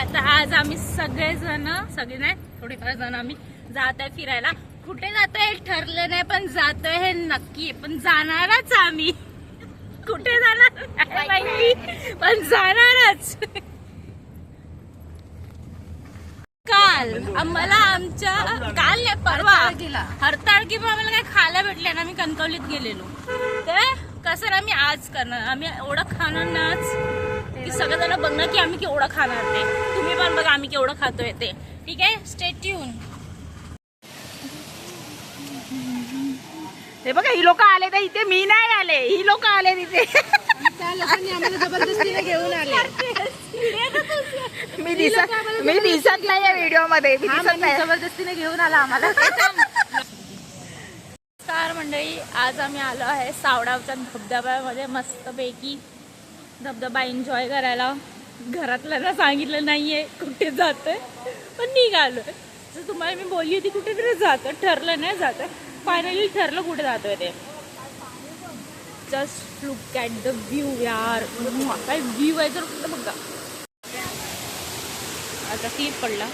आता आज आम्ही सगळेजण सगळे नाही थोडेफार जण आम्ही जात आहे फिरायला. कुठे जातोय हे ठरलं नाही पण जातोय हे नक्की. पण जाणारच आम्ही. कुठे जाणार? माहिती? पण जाणारच. काल आम्हाला आमच्या काल नाही परवा. हरताळकी पण आम्हाला काय खायला भेटले ना आम्ही कणकवलीत गेलेलो. ते कसं आम्ही आज करणार आम्ही एवढं खाणार नाच की सगळेजण बघणार की आम्ही केवढं खाणार ते. तुम्ही पण बघा आम्ही केवढं खातोय ते. ठीक आहे? स्टेट येऊन हे बघा ही लोक आले तर इथे मी नाही आले. ही लोक आले तिथे. घेऊन आले मी दिसत मी दिसत नाही व्हिडिओमध्ये. मी दिसत माणूस नाही जबरदस्तीने घेऊन आला आम्हाला. नमस्कार मंडळी आज आम्ही आलो आहे सावडावच्या धबधब्यामध्ये मस्तपैकी. धबधबा एन्जॉय करायला. घरातल्यांना सांगितलं नाही आहे कुठे जातोय. पण निघालो आहे जर तुम्हाला मी बोलली होती कुठेतरी जातं ठरलं नाही जातं फायनली ठरलं कुठे जातो आहे ते. Just look at the view यार. काय व्ह्यू आहे तर कुठं बघा. आता क्लिप पडला.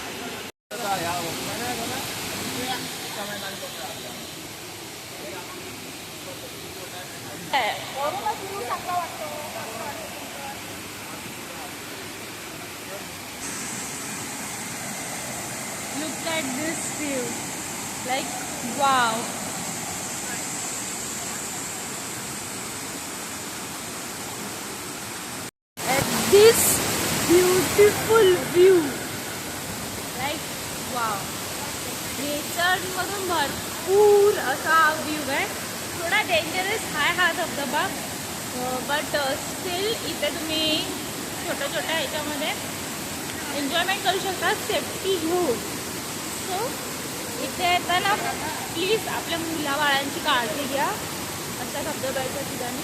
Look at this view. Like, wow. At this beautiful view. Like, wow. Nature मधून भरपूर असा हा व्ह्यू आहे थोडा डेंजरस आहे हा धबधबा बट स्टील इथे तुम्ही छोट्या छोट्या ह्याच्यामध्ये एन्जॉयमेंट करू शकता सेफ्टी घेऊन हो. सो इथे येताना प्लीज आपल्या मुलाबाळांची काळजी घ्या. अशा धबधब्याच्या ठिकाणी.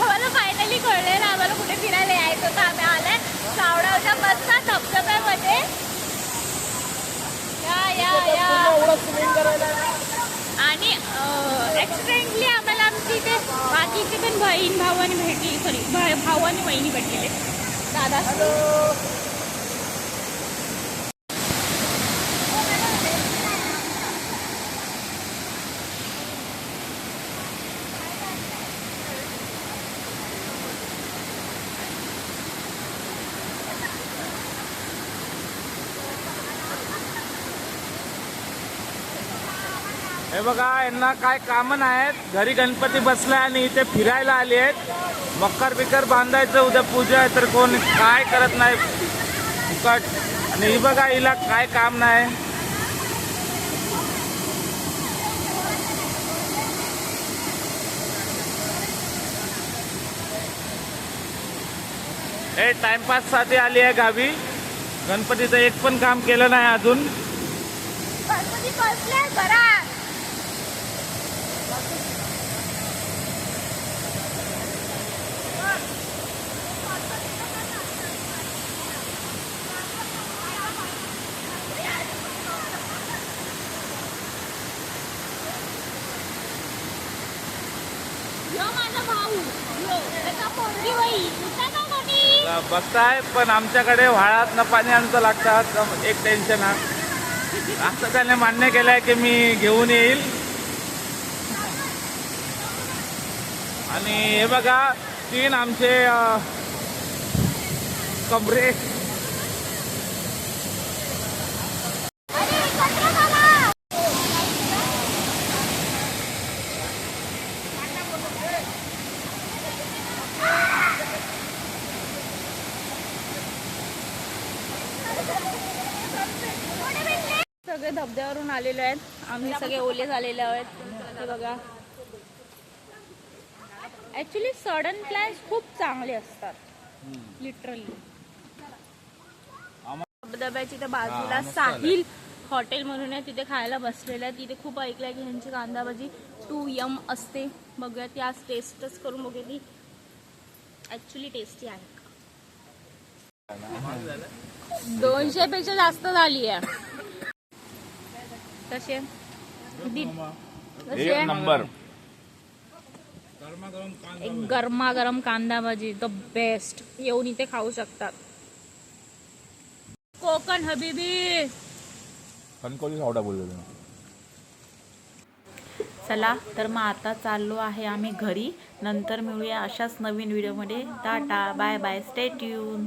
आम्हाला फायनली कळले ना आम्हाला कुठे फिरायला यायचं होतं. आम्ही आलाय सावडावच्या बसचा धबधब्यामध्ये. या या या. आणि ऍक्सिडेंटली आम्हाला आमची इथे बाकीचे पण बहीण भावाने भेटली सॉरी भाऊ आणि बहिणी भेटलेले. दादा. हे बघा यांना काय कामं नाहीत. घरी गणपती बसलाय आणि इथे फिरायला आले आहेत. मकर बिकर बांधायचं उद्या पूजा आहे तर कोण काय करत नाही? फुकट. आणि ही बघा हिला काय काम नाही. हे टाइमपाससाठी आली आहे गावी. गणपतीचं एक पण काम केलं नाही अजून. गणपती बसले बरा. बघताय पण आमच्याकडे व्हाळात न पाणी आमचं लागतात. एक टेन्शन हा. असं त्याने मान्य केलंय की मी घेऊन येईल. आणि हे बघा तीन आमचे कमरे. सगळे धबधब्यावरून आलेले आहेत. आम्ही सगळे ओले झालेले आहेत. बघा. ऍक्च्युली सडन प्लॅन्स खूप चांगले असतात. लिटरली धबधब्याची त्या बाजूला साहिल हॉटेल म्हणून आहे. तिथे खायला बसलेलं आहे तिथे खूप ऐकलंय की ह्यांची कांदा भाजी टू यम असते. बघूया ती आज टेस्टच करून बघूया ती ऍक्च्युली टेस्टी आहे. दोनशे पेक्षा जास्त झाली आहे. कसे? नंबर. एक गरमागरम कांदा भाजी द बेस्ट. येऊन इथे खाऊ शकतात. कोकण हबीबी. कणकवली आवडा बोललेलो चला तर मग आता चाललो आहे आम्ही घरी. नंतर मिळूया अशाच नवीन व्हिडिओमध्ये. Tata bye bye. Stay tune